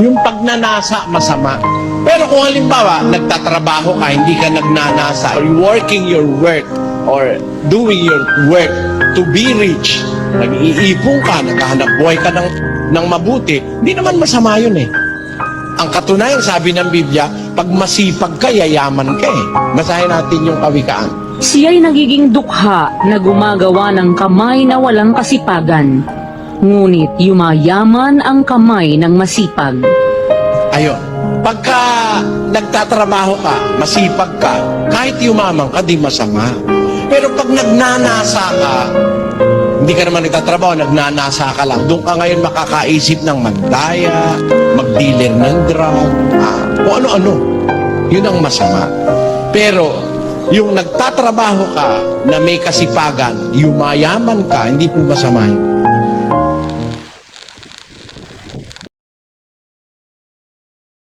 Yung pagnanasa, masama. Pero kung halimbawa, nagtatrabaho ka, hindi ka nagnanasa, or working your work, or doing your work to be rich, nag-iipon ka, naghahanap buhay ka ng, ng mabuti, hindi naman masama yun eh. Ang katunayan, sabi ng Biblia, pag masipag ka, yayaman ka eh. Basahin natin yung kawikaan. Siya'y nagiging dukha na gumagawa ng kamay na walang kasipagan. Ngunit yumayaman ang kamay ng masipag. Ayun. Pagka nagtatrabaho ka, masipag ka, kahit yumaman ka, di masama. Pero pag nagnanasa ka, hindi ka naman nagtatrabaho, nagnanasa ka lang. Doon ka ngayon makakaisip ng magdaya, magdealer ng drug, ah, kung ano-ano. Yun ang masama. Pero, yung nagtatrabaho ka na may kasipagan, yumayaman ka, hindi po masama yun.